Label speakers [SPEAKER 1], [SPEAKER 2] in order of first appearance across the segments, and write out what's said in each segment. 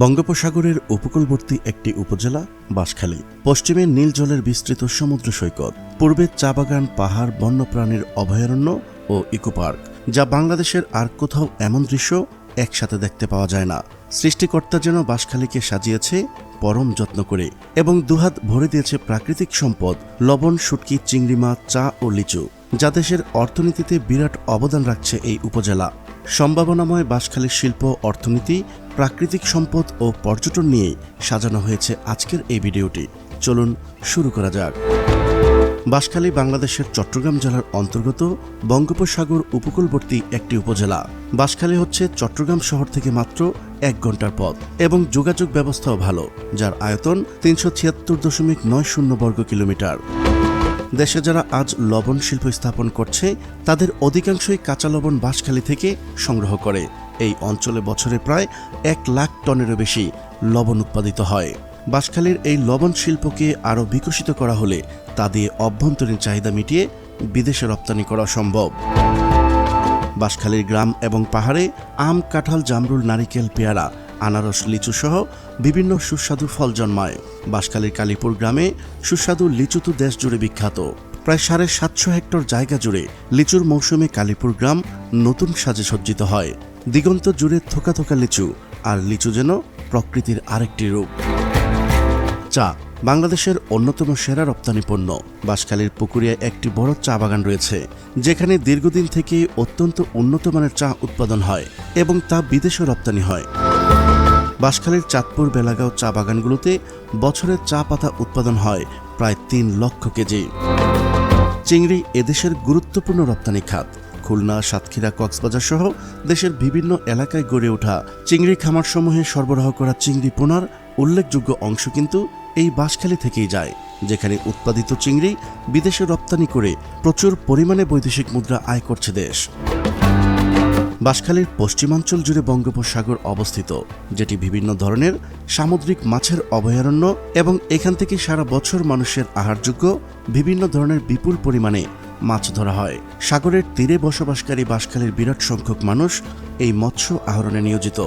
[SPEAKER 1] বঙ্গোপসাগরের উপকূলবর্তী একটি উপজেলা বাঁশখালী পশ্চিমে নীল জলের বিস্তৃত সমুদ্র সৈকত। পূর্বে চা বাগান, পাহাড়, বন্যপ্রাণীর অভয়ারণ্য ও ইকো পার্ক যা বাংলাদেশের আর কোথাও এমন দৃশ্য একসাথে দেখতে পাওয়া যায় না। সৃষ্টিকর্তা যেন বাঁশখালীকে সাজিয়েছে পরম যত্ন করে এবং দুহাত ভরে দিয়েছে প্রাকৃতিক সম্পদ, লবণ, শুটকি, চিংড়ি মাছ, চা ও লিচু, যা দেশের অর্থনীতিতে বিরাট অবদান রাখছে এই উপজেলা। সম্ভাবনাময় বাঁশখালীর শিল্প, অর্থনীতি প্রাকৃতিক সম্পদ ও পর্যটন নিয়ে সাজানো হয়েছে আজকের এই ভিডিওটি। চলুন শুরু করা যাক। বাঁশখালী বাংলাদেশের চট্টগ্রাম জেলার অন্তর্গত বঙ্গোপসাগর উপকূলবর্তী একটি উপজেলা। বাঁশখালী হচ্ছে চট্টগ্রাম শহর থেকে মাত্র এক ঘণ্টার পথ এবং যোগাযোগ ব্যবস্থাও ভালো, যার আয়তন তিনশো ছিয়াত্তর দশমিক নয় শূন্য বর্গ কিলোমিটার দেশে যারা আজ লবণ শিল্প স্থাপন করছে, তাদের অধিকাংশই কাঁচা লবণ বাঁশখালী থেকে সংগ্রহ করে। এই অঞ্চলে বছরে প্রায় এক লাখ টনেরও বেশি লবণ উৎপাদিত হয়। বাঁশখালীর এই লবণ শিল্পকে আরও বিকশিত করা হলে তা দিয়ে অভ্যন্তরীণ চাহিদা মিটিয়ে বিদেশে রপ্তানি করা সম্ভব। বাঁশখালীর গ্রাম এবং পাহাড়ে আম, কাঁঠাল, জামরুল, নারিকেল, পেয়ারা, আনারস, লিচু সহ বিভিন্ন সুস্বাদু ফল জন্মায়। বাঁশখালীর কালীপুর গ্রামে সুস্বাদু লিচু তো দেশ জুড়ে বিখ্যাত। প্রায় সাড়ে সাতশো হেক্টর জায়গা জুড়ে লিচুর মৌসুমে কালীপুর গ্রাম নতুন সাজে সজ্জিত হয়। দিগন্ত জুড়ে থোকা থোকা লিচু আর লিচু যেন প্রকৃতির আরেকটি রূপ। চা, বাংলাদেশের অন্যতম সেরা রপ্তানি পণ্য। বাঁশখালীর পুকুরিয়ায় একটি বড় চা বাগান রয়েছে, যেখানে দীর্ঘদিন থেকে অত্যন্ত উন্নত মানের চা উৎপাদন হয় এবং তা বিদেশে রপ্তানি হয়। বাঁশখালীর চাঁদপুর বেলাগাঁও চা বাগানগুলোতে বছরের চা পাতা উৎপাদন হয় প্রায় তিন লক্ষ কেজি। চিংড়ি এদেশের গুরুত্বপূর্ণ রপ্তানি খাত। খুলনা, সাতক্ষীরা কক্সবাজার সহ দেশের বিভিন্ন এলাকায় গড়ে ওঠা চিংড়ি খামারসমূহে সরবরাহ করা চিংড়ি পোনার উল্লেখযোগ্য অংশ কিন্তু এই বাঁশখালী থেকেই যায়, যেখানে উৎপাদিত চিংড়ি বিদেশে রপ্তানি করে প্রচুর পরিমাণে বৈদেশিক মুদ্রা আয় করছে দেশ। বাঁশখালীর পশ্চিমাঞ্চল জুড়ে বঙ্গোপসাগর অবস্থিত, যেটি বিভিন্ন ধরনের সামুদ্রিক মাছের অভয়ারণ্য এবং এখান থেকে সারা বছর মানুষের আহারযোগ্য বিভিন্ন ধরনের বিপুল পরিমাণে মাছ ধরা হয়। সাগরের তীরে বসবাসকারী বাঁশখালীর বিরাট সংখ্যক মানুষ এই মৎস্য আহরণে নিয়োজিত।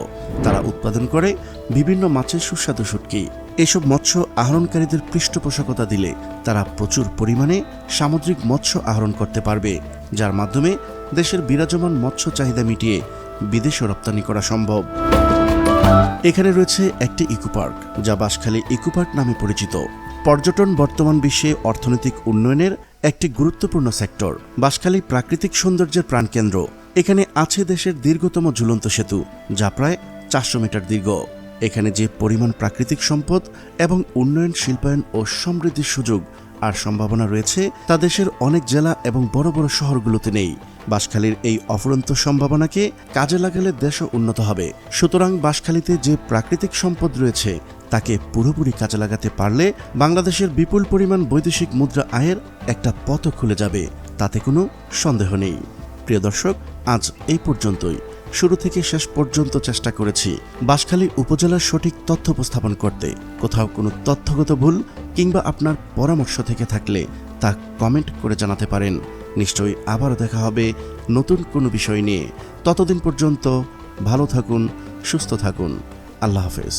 [SPEAKER 1] তারা উৎপাদন করে বিভিন্ন মাছের সুস্বাদু শুটকি। এসব মৎস্য আহরণকারীদের পৃষ্ঠপোষকতা দিলে তারা প্রচুর পরিমাণে সামুদ্রিক মৎস্য আহরণ করতে পারবে, যার মাধ্যমে দেশের বিরাজমান মৎস্য চাহিদা মিটিয়ে বিদেশে রপ্তানি করা সম্ভব। এখানে রয়েছে একটি ইকো পার্ক যা বাঁশখালী ইকো পার্ক নামে পরিচিত। পর্যটন বর্তমান বিশ্বে অর্থনৈতিক উন্নয়নের একটি গুরুত্বপূর্ণ সেক্টর বাঁশখালী প্রাকৃতিক সৌন্দর্যের প্রাণকেন্দ্র। এখানে আছে দেশের দীর্ঘতম ঝুলন্ত সেতু, যা প্রায় চারশো মিটার দীর্ঘ। এখানে যে পরিমাণ প্রাকৃতিক সম্পদ এবং উন্নয়ন, শিল্পায়ন ও সমৃদ্ধির সুযোগ আর সম্ভাবনা রয়েছে, তা দেশের অনেক জেলা এবং বড় বড় শহরগুলোতে নেই। বাঁশখালীর এই অফুরন্ত সম্ভাবনাকে কাজে লাগালে দেশও উন্নত হবে। সুতরাং বাঁশখালীতে যে প্রাকৃতিক সম্পদ রয়েছে তাকে পুরোপুরি কাজে লাগাতে পারলে বাংলাদেশের বিপুল পরিমাণ বৈদেশিক মুদ্রা আয়ের একটা পথ খুলে যাবে, তাতে কোনো সন্দেহ নেই। প্রিয় দর্শক, আজ এই পর্যন্তই। শুরু থেকে শেষ পর্যন্ত চেষ্টা করেছি বাঁশখালী উপজেলার সঠিক তথ্য উপস্থাপন করতে। কোথাও কোনো তথ্যগত ভুল কিংবা আপনার পরামর্শ থেকে থাকলে তা কমেন্ট করে জানাতে পারেন। নিশ্চয়ই আবারও দেখা হবে নতুন কোনো বিষয় নিয়ে। ততদিন পর্যন্ত ভালো থাকুন, সুস্থ থাকুন। আল্লাহ হাফেজ।